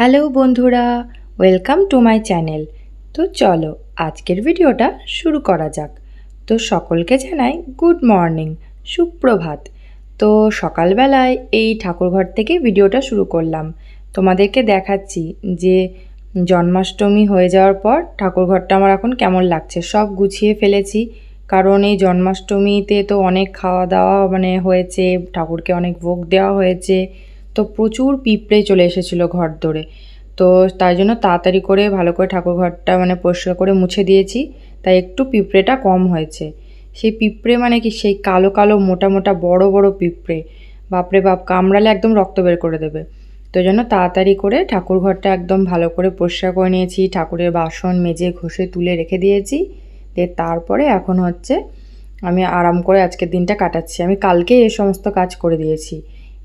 Hello বন্ধুরা, welcome to my channel. তো চলো, আজকের ভিডিওটা শুরু করা যাক। তো সকলকে জানাই গুড মর্নিং, সুপ্রভাত। তো সকালবেলায় এই ঠাকুরঘর থেকে ভিডিওটা শুরু করলাম। তোমাদেরকে দেখাচ্ছি যে জন্মাষ্টমী হয়ে যাওয়ার পর ঠাকুরঘরটা আমার এখন কেমন লাগছে, সব গুছিয়ে ফেলেছি। কারণ এই জন্মাষ্টমীতে তো অনেক খাওয়া দাওয়া মানে হয়েছে, ঠাকুরকে অনেক ভোগ দেওয়া হয়েছে। তো প্রচুর পিঁপড়ে চলে এসেছিল ঘর ধরে। তো তাই জন্য তাড়াতাড়ি করে ভালো করে ঠাকুর ঘরটা মানে পরিষ্কার করে মুছে দিয়েছি। তাই একটু পিঁপড়েটা কম হয়েছে। সেই পিঁপড়ে মানে কি সেই কালো কালো মোটা মোটা বড় বড় পিঁপড়ে। বাপরে বাপ, কামড়ালে একদম রক্ত বের করে দেবে। তো জন্য তাড়াতাড়ি করে ঠাকুর ঘরটা একদম ভালো করে পরিষ্কার করে নিয়েছি, ঠাকুরের বাসন মেজে ঘষে তুলে রেখে দিয়েছি। দিয়ে তারপরে এখন হচ্ছে আমি আরাম করে আজকের দিনটা কাটাচ্ছি। আমি কালকে এই সমস্ত কাজ করে দিয়েছি।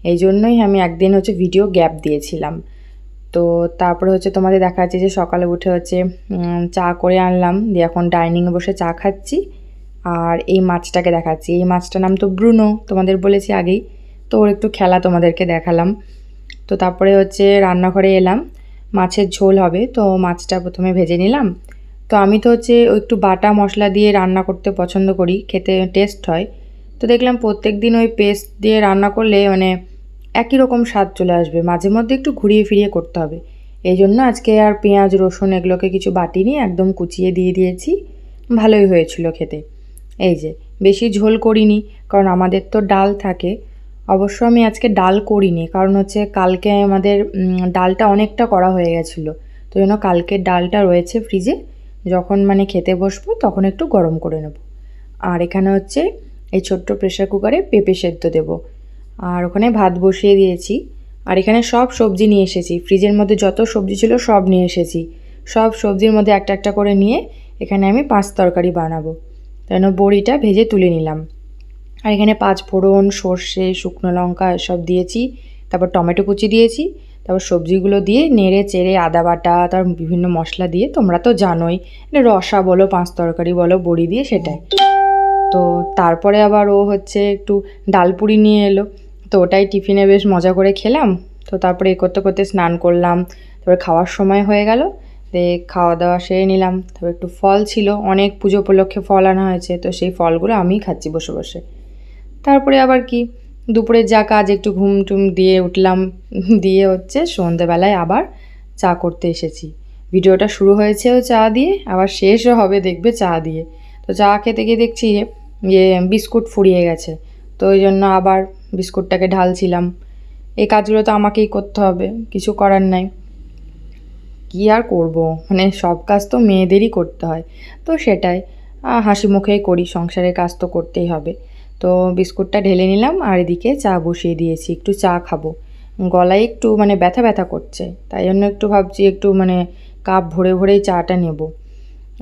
এই জন্যই আমি একদিন হচ্ছে ভিডিও গ্যাপ দিয়েছিলাম। তো তারপরে হচ্ছে তোমাদের দেখা যাচ্ছে যে সকালে উঠে হচ্ছে চা করে আনলাম, দিয়ে এখন ডাইনিংয়ে বসে চা খাচ্ছি। আর এই মাছটাকে দেখাচ্ছি। এই মাছটার নাম তো ব্রুনো, তোমাদের বলেছি আগেই। তো ওর একটু খেলা তোমাদেরকে দেখালাম। তো তারপরে হচ্ছে রান্নাঘরে এলাম, মাছের ঝোল হবে, তো মাছটা প্রথমে ভেজে নিলাম। তো আমি তো হচ্ছে একটু বাটা মশলা দিয়ে রান্না করতে পছন্দ করি, খেতে টেস্ট হয়। তো দেখলাম প্রত্যেক দিন ওই পেস্ট দিয়ে রান্না করলে মানে একই রকম স্বাদ চলে আসবে। মাঝে মধ্যে একটু ঘুরিয়ে ফিরিয়ে করতে হবে। এই জন্য আজকে আর পেঁয়াজ, রসুন এগুলোকে কিছু বাটিনি একদম কুচিয়ে দিয়ে দিয়েছি। ভালোই হয়েছিল খেতে। এই যে, বেশি ঝোল করিনি, কারণ আমাদের তো ডাল থাকে। অবশ্য আমি আজকে ডাল করিনি, কারণ হচ্ছে কালকে আমাদের ডালটা অনেকটা করা হয়ে গেছিল। তো জন্য কালকের ডালটা রয়েছে ফ্রিজে। যখন মানে খেতে বসবো, তখন একটু গরম করে নেব। আর এখানে হচ্ছে এই ছোট্ট প্রেশার কুকারে পেঁপে সেদ্ধ দেবো। আর ওখানে ভাত বসিয়ে দিয়েছি। আর এখানে সব সবজি নিয়ে এসেছি। ফ্রিজের মধ্যে যত সবজি ছিল সব নিয়ে এসেছি। সব সবজির মধ্যে একটা একটা করে নিয়ে এখানে আমি পাঁচ তরকারি বানাবো। জন্য বড়িটা ভেজে তুলে নিলাম। আর এখানে পাঁচ ফোড়ন, সর্ষে, শুকনো লঙ্কা এসব দিয়েছি। তারপর টমেটো কুচি দিয়েছি। তারপর সবজিগুলো দিয়ে নেড়ে চেড়ে আদা বাটা, তার বিভিন্ন মশলা দিয়ে, তোমরা তো জানোই রসা বলো, পাঁচ তরকারি বলো, বড়ি দিয়ে সেটাই। তো তারপরে আবার ও হচ্ছে একটু ডালপুরি নিয়ে এলো। তো ওটাই টিফিনে বেশ মজা করে খেলাম। তো তারপরে এ করতে করতে স্নান করলাম। তারপরে খাওয়ার সময় হয়ে গেল। দিয়ে খাওয়া দাওয়া সেরে নিলাম। তারপর একটু ফল ছিল। অনেক পুজো উপলক্ষে ফল আনা হয়েছে। তো সেই ফলগুলো আমিই খাচ্ছি বসে বসে। তারপরে আবার কি? দুপুরে যা কাজ একটু ঘুম টুম দিয়ে উঠলাম। দিয়ে হচ্ছে সন্ধেবেলায় আবার চা করতে এসেছি। ভিডিওটা শুরু হয়েছেও চা দিয়ে, আবার শেষও হবে দেখবে চা দিয়ে। তো চা খেতে গিয়ে দেখছি যে বিস্কুট ফুরিয়ে গেছে। তো ওই জন্য আবার বিস্কুটটাকে ঢালছিলাম। এই কাজগুলো তো আমাকেই করতে হবে, কিছু করার নাই। কী আর করব? মানে সব কাজ তো মেয়েদেরই করতে হয়। তো সেটাই হাসি মুখেই করি, সংসারের কাজ তো করতেই হবে। তো বিস্কুটটা ঢেলে নিলাম আর এদিকে চা বসিয়ে দিয়েছি, একটু চা খাব। গলায় একটু মানে ব্যথা ব্যথা করছে, তাই জন্য একটু ভাবছি একটু মানে কাপ ভরে ভরেই চাটা নেব।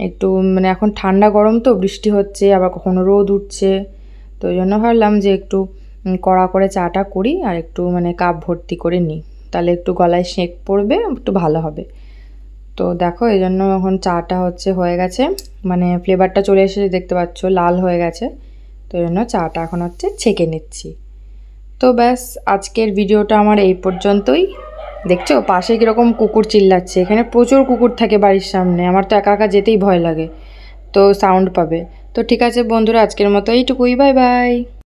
একটু মানে এখন ঠান্ডা গরম তো, বৃষ্টি হচ্ছে, আবার কখনো রোদ উঠছে। তো ওই জন্য ভাবলাম যে একটু কড়া করে চাটা করি আর একটু মানে কাপ ভর্তি করে নিই। তাহলে একটু গলায় সেঁক পড়বে, একটু ভালো হবে। তো দেখো এই জন্য এখন চাটা হচ্ছে হয়ে গেছে। মানে ফ্লেভারটা চলে এসে দেখতে পাচ্ছ, লাল হয়ে গেছে। তো এই জন্য চাটা এখন হচ্ছে ছেঁকে নিচ্ছি। তো ব্যাস, আজকের ভিডিওটা আমার এই পর্যন্তই। দেখছ, পাশে কীরকম কুকুর চিল্লাচ্ছে। এখানে প্রচুর কুকুর থাকে বাড়ির সামনে। আমার তো একা একা যেতেই ভয় লাগে। তো সাউন্ড পাবে। তো ঠিক আছে বন্ধুরা, আজকের মতো এইটুকুই। Bye bye.